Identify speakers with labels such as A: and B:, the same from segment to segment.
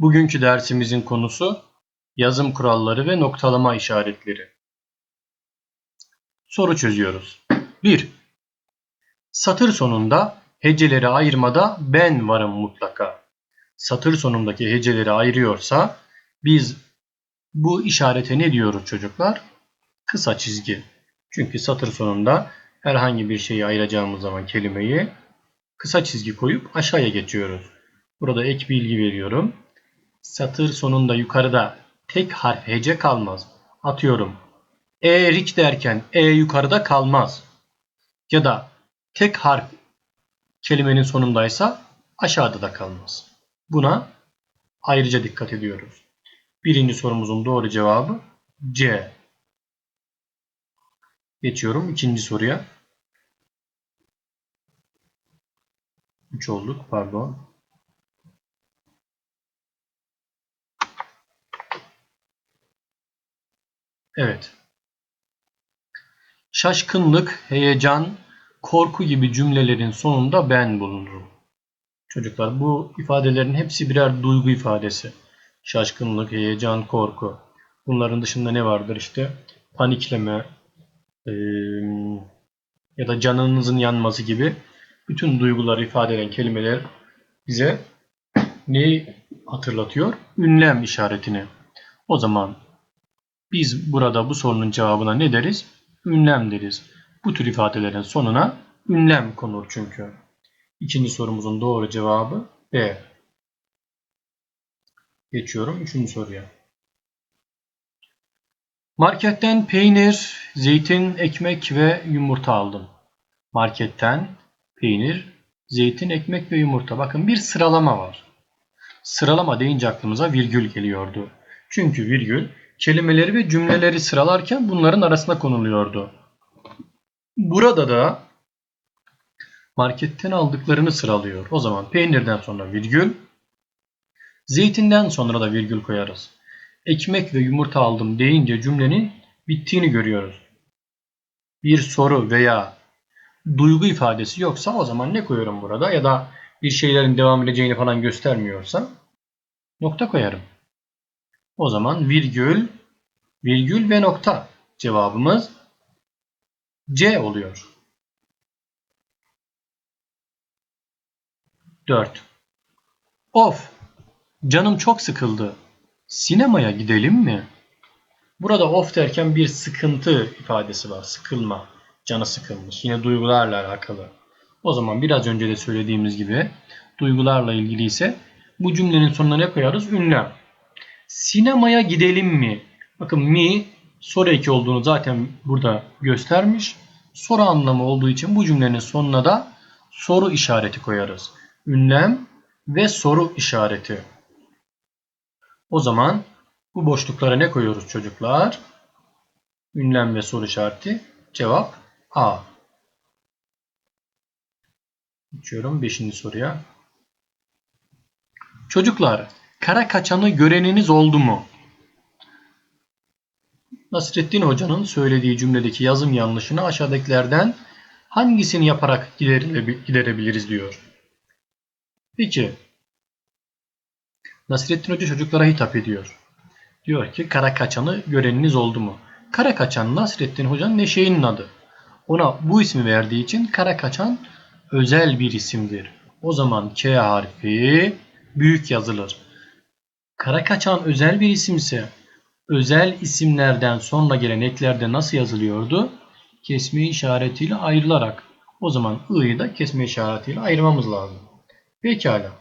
A: Bugünkü dersimizin konusu yazım kuralları ve noktalama işaretleri. Soru çözüyoruz. 1. Satır sonunda heceleri ayırmada ben varım mutlaka. Satır sonundaki heceleri ayırıyorsa biz bu işarete ne diyoruz çocuklar? Kısa çizgi. Çünkü satır sonunda herhangi bir şeyi ayıracağımız zaman kelimeyi kısa çizgi koyup aşağıya geçiyoruz. Burada ek bilgi veriyorum. Satır sonunda yukarıda tek harf hece kalmaz. Atıyorum. Erik derken e yukarıda kalmaz. Ya da tek harf kelimenin sonundaysa aşağıda da kalmaz. Buna ayrıca dikkat ediyoruz. Birinci sorumuzun doğru cevabı C. Geçiyorum ikinci soruya. 3 olduk pardon. Evet. Şaşkınlık, heyecan, korku gibi cümlelerin sonunda ben bulunurum. Çocuklar bu ifadelerin hepsi birer duygu ifadesi. Şaşkınlık, heyecan, korku. Bunların dışında ne vardır işte? Panikleme eee, ya da canınızın yanması gibi bütün duyguları ifade eden kelimeler bize neyi hatırlatıyor? Ünlem işaretini. O zaman biz burada bu sorunun cevabına ne deriz? Ünlem deriz. Bu tür ifadelerin sonuna ünlem konur çünkü. İkinci sorumuzun doğru cevabı B. Geçiyorum üçüncü soruya. Marketten peynir, zeytin, ekmek ve yumurta aldım. Marketten peynir, zeytin, ekmek ve yumurta. Bakın bir sıralama var. Sıralama deyince aklımıza virgül geliyordu. Çünkü virgül kelimeleri ve cümleleri sıralarken bunların arasına konuluyordu. Burada da marketten aldıklarını sıralıyor. O zaman peynirden sonra virgül, zeytinden sonra da virgül koyarız. Ekmek ve yumurta aldım deyince cümlenin bittiğini görüyoruz. Bir soru veya duygu ifadesi yoksa o zaman ne koyuyorum burada ya da bir şeylerin devam edeceğini falan göstermiyorsa nokta koyarım. O zaman virgül, virgül ve nokta cevabımız C oluyor. 4. Of! Canım çok sıkıldı. Sinemaya gidelim mi? Burada of derken bir sıkıntı ifadesi var. Sıkılma. Canı sıkılmış. Yine duygularla alakalı. O zaman biraz önce de söylediğimiz gibi duygularla ilgili ise bu cümlenin sonuna ne koyarız? Ünlem. Sinemaya gidelim mi? Bakın mi soru eki olduğunu zaten burada göstermiş. Soru anlamı olduğu için bu cümlenin sonuna da soru işareti koyarız. Ünlem ve soru işareti. O zaman bu boşluklara ne koyuyoruz çocuklar? Ünlem ve soru işareti. Cevap A. Geçiyorum 5. soruya. Çocuklar, kara kaçanı göreniniz oldu mu? Nasrettin Hoca'nın söylediği cümledeki yazım yanlışını aşağıdakilerden hangisini yaparak giderebiliriz diyor. Peki, Nasrettin Hoca çocuklara hitap ediyor. Diyor ki kara kaçanı göreniniz oldu mu? Kara kaçan Nasrettin Hoca'nın neşeğinin adı. Ona bu ismi verdiği için kara kaçan özel bir isimdir. O zaman K harfi büyük yazılır. Kara kaçan özel bir isimse özel isimlerden sonra gelen eklerde nasıl yazılıyordu? Kesme işaretiyle ayrılarak. O zaman i'yi da kesme işaretiyle ayırmamız lazım. Pekala.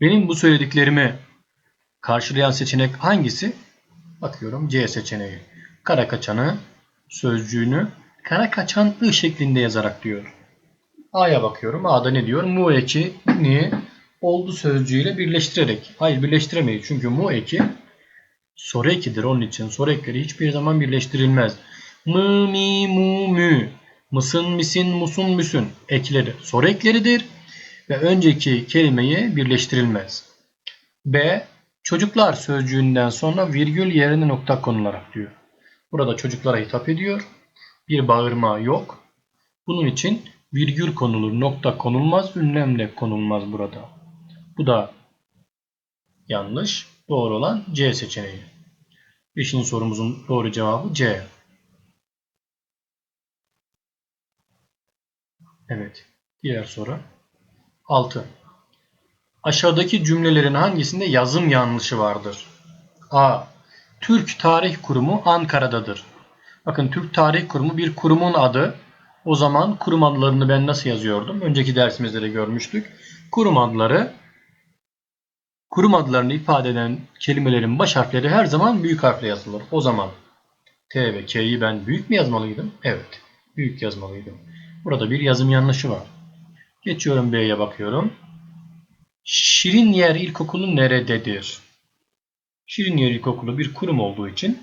A: Benim bu söylediklerimi karşılayan seçenek hangisi? Bakıyorum C seçeneği. Kara kaçanı sözcüğünü kara kaçan ı şeklinde yazarak diyor. A'ya bakıyorum. A'da ne diyor? Mu eki ni oldu sözcüğüyle birleştirerek. Hayır birleştiremeyiz. Çünkü mu eki soru ekidir. Onun için soru ekleri hiçbir zaman birleştirilmez. Mı, mi, mu, mü. Mısın, misin, musun, müsün ekleri soru ekleridir ve önceki kelimeye birleştirilmez. B. Çocuklar sözcüğünden sonra virgül yerine nokta konularak diyor. Burada çocuklara hitap ediyor. Bir bağırma yok. Bunun için virgül konulur, nokta konulmaz, ünlemle konulmaz burada. Bu da yanlış. Doğru olan C seçeneği. Beşinci sorumuzun doğru cevabı C. Evet. Diğer soru. 6. Aşağıdaki cümlelerin hangisinde yazım yanlışı vardır? A. Türk Tarih Kurumu Ankara'dadır. Bakın Türk Tarih Kurumu bir kurumun adı. O zaman kurum adlarını ben nasıl yazıyordum? Önceki dersimizde de görmüştük. Kurum adları kurum adlarını ifade eden kelimelerin baş harfleri her zaman büyük harfle yazılır. O zaman T ve K'yi ben büyük mü yazmalıydım? Evet. Büyük yazmalıydım. Burada bir yazım yanlışı var. Geçiyorum B'ye bakıyorum. Şirinyer İlkokulu nerededir? Şirinyer İlkokulu bir kurum olduğu için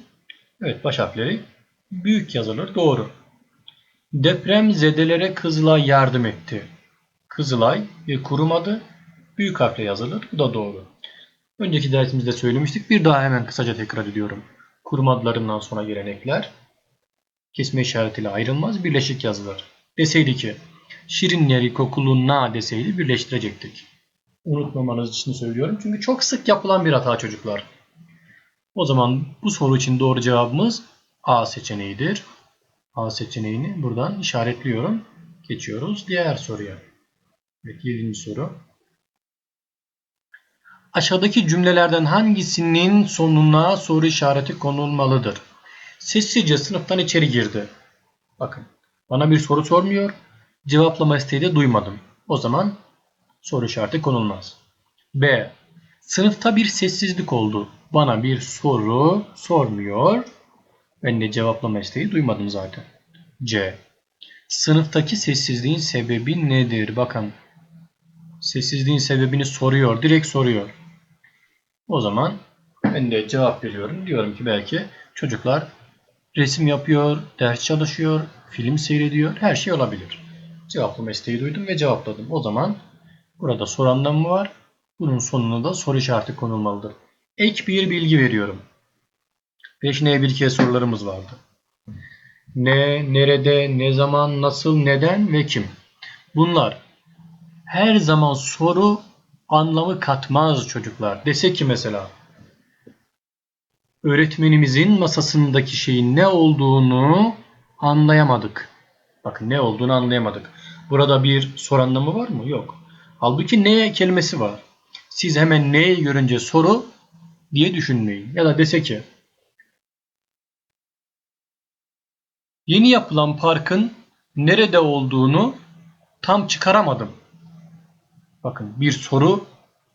A: evet baş harfleri büyük yazılır. Doğru. Deprem zedelere Kızılay yardım etti. Kızılay bir kurum adı. Büyük harfle yazılır. Bu da doğru. Önceki dersimizde söylemiştik. Bir daha hemen kısaca tekrar ediyorum. Kurum adlarından sonra gelen ekler kesme işaretiyle ayrılmaz. Birleşik yazılır. Deseydi ki Şirinler İlkokulu'na deseydi birleştirecektik. Unutmamanız için söylüyorum. Çünkü çok sık yapılan bir hata çocuklar. O zaman bu soru için doğru cevabımız A seçeneğidir. A seçeneğini buradan işaretliyorum. Geçiyoruz diğer soruya. Evet 7. soru. Aşağıdaki cümlelerden hangisinin sonuna soru işareti konulmalıdır? Sessizce sınıftan içeri girdi. Bakın bana bir soru sormuyor. Cevaplama isteği de duymadım. O zaman soru işareti konulmaz. B. Sınıfta bir sessizlik oldu. Bana bir soru sormuyor. Ben de cevaplama isteği duymadım zaten. C. Sınıftaki sessizliğin sebebi nedir? Bakın. Sessizliğin sebebini soruyor. Direkt soruyor. O zaman ben de cevap veriyorum. Diyorum ki belki çocuklar resim yapıyor, ders çalışıyor, film seyrediyor. Her şey olabilir. Cevaplama isteği duydum ve cevapladım. O zaman burada soru anlamı var. Bunun sonuna da soru işareti konulmalıdır. Ek bir bilgi veriyorum. 5N bir kez sorularımız vardı. Ne, nerede, ne zaman, nasıl, neden ve kim? Bunlar her zaman soru anlamı katmaz çocuklar. Dese ki mesela öğretmenimizin masasındaki şeyin ne olduğunu anlayamadık. Bakın ne olduğunu anlayamadık. Burada bir soru anlamı var mı? Yok. Halbuki ne kelimesi var. Siz hemen neyi görünce soru diye düşünmeyin. Ya da dese ki Yeni yapılan parkın nerede olduğunu tam çıkaramadım. Bakın bir soru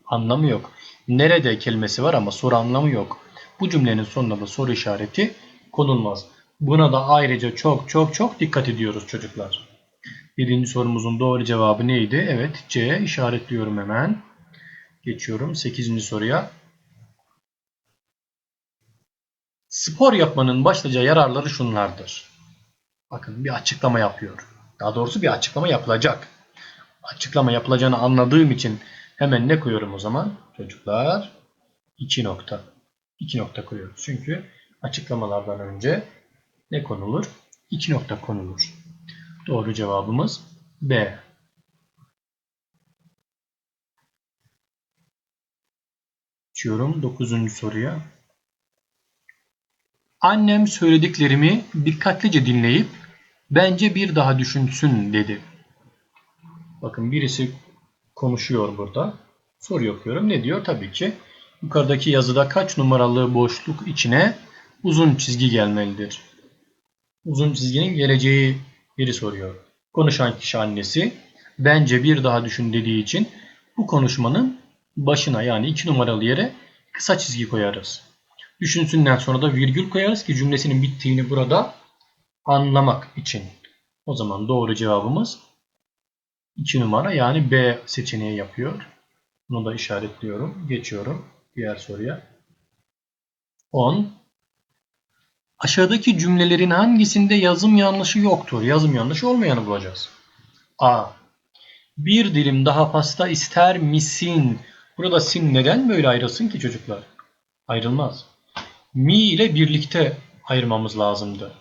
A: anlamı yok. Nerede kelimesi var ama soru anlamı yok. Bu cümlenin sonunda da soru işareti konulmaz. Buna da ayrıca çok çok çok dikkat ediyoruz çocuklar. Birinci sorumuzun doğru cevabı neydi? Evet C işaretliyorum hemen. Geçiyorum 8. soruya. Spor yapmanın başlıca yararları şunlardır. Bakın bir açıklama yapıyor. Daha doğrusu bir açıklama yapılacak. Açıklama yapılacağını anladığım için hemen ne koyuyorum o zaman? Çocuklar 2 nokta. 2 nokta koyuyoruz. Çünkü açıklamalardan önce ne konulur? 2 nokta konulur. Doğru cevabımız B. Geçiyorum 9. soruya. Annem söylediklerimi dikkatlice dinleyip bence bir daha düşünsün dedi. Bakın birisi konuşuyor burada. Soru yapıyorum. Ne diyor? Tabii ki yukarıdaki yazıda kaç numaralı boşluk içine uzun çizgi gelmelidir? Uzun çizginin geleceği biri soruyor. Konuşan kişi annesi. Bence bir daha düşün dediği için bu konuşmanın başına yani iki numaralı yere kısa çizgi koyarız. Düşünsünden sonra da virgül koyarız ki cümlesinin bittiğini burada anlamak için. O zaman doğru cevabımız 2 numara yani B seçeneği yapıyor. Bunu da işaretliyorum. Geçiyorum diğer soruya. 10. Aşağıdaki cümlelerin hangisinde yazım yanlışı yoktur? Yazım yanlışı olmayanı bulacağız. A. Bir dilim daha pasta ister misin? Burada sin neden böyle ayrılsın ki çocuklar? Ayrılmaz. Mi ile birlikte ayırmamız lazımdı.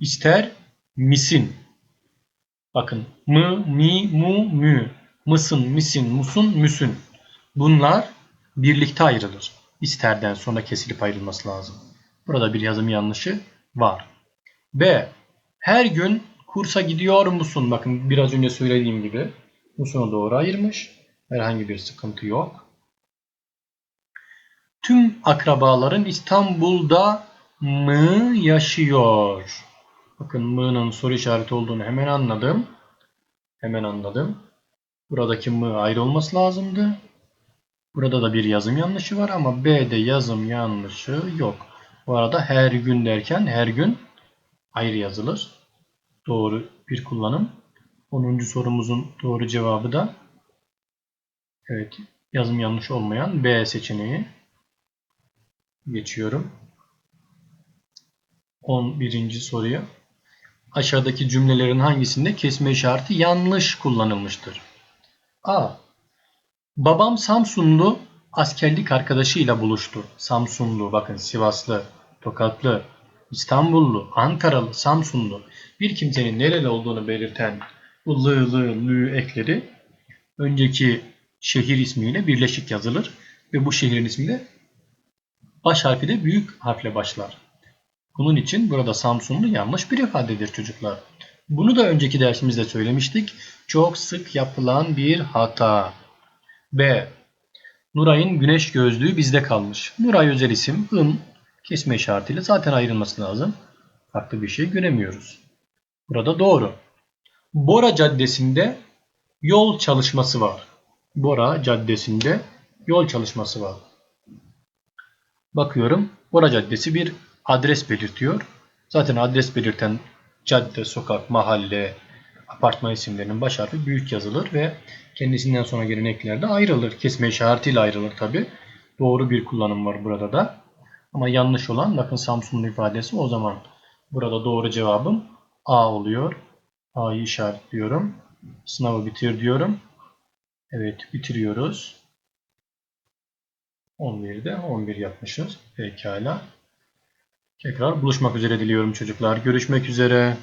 A: İster misin? Bakın mı, mi, mu, mü. Mısın, misin, musun, müsün. Bunlar birlikte ayrılır. İsterden sonra kesilip ayrılması lazım. Burada bir yazım yanlışı var. B. Her gün kursa gidiyor musun? Bakın biraz önce söylediğim gibi musunu doğru ayırmış. Herhangi bir sıkıntı yok. Tüm akrabaların İstanbul'da mı yaşıyor? Bakın mı'nın soru işareti olduğunu hemen anladım. Hemen anladım. Buradaki mı ayrı olması lazımdı. Burada da bir yazım yanlışı var ama B'de yazım yanlışı yok. Bu arada her gün derken her gün ayrı yazılır. Doğru bir kullanım. 10. sorumuzun doğru cevabı da evet yazım yanlış olmayan B seçeneği. Geçiyorum. 11. soruya. Aşağıdaki cümlelerin hangisinde kesme işareti yanlış kullanılmıştır? A. Babam Samsunlu askerlik arkadaşıyla buluştu. Samsunlu bakın Sivaslı, Tokatlı, İstanbullu, Ankaralı, Samsunlu bir kimsenin nereli olduğunu belirten bu lı lı lü ekleri önceki şehir ismiyle birleşik yazılır ve bu şehrin ismi de baş harfi de büyük harfle başlar. Bunun için burada Samsunlu yanlış bir ifadedir çocuklar. Bunu da önceki dersimizde söylemiştik. Çok sık yapılan bir hata. B. Nuray'ın güneş gözlüğü bizde kalmış. Nuray özel isim, ın, kesme işaretiyle zaten ayrılması lazım. Farklı bir şey göremiyoruz. Burada doğru. Bora Caddesi'nde yol çalışması var. Bora Caddesi'nde yol çalışması var. Bakıyorum. Bora Caddesi bir adres belirtiyor. Zaten adres belirten cadde, sokak, mahalle, apartman isimlerinin baş harfi büyük yazılır ve kendisinden sonra gelen ekler de ayrılır. Kesme işaretiyle ayrılır tabi. Doğru bir kullanım var burada da. Ama yanlış olan bakın Samsunlu ifadesi o zaman burada doğru cevabım A oluyor. A'yı işaretliyorum. Sınavı bitir diyorum. Evet bitiriyoruz. 11'de 11 yapmışız. Pekala. Tekrar buluşmak üzere diliyorum çocuklar. Görüşmek üzere.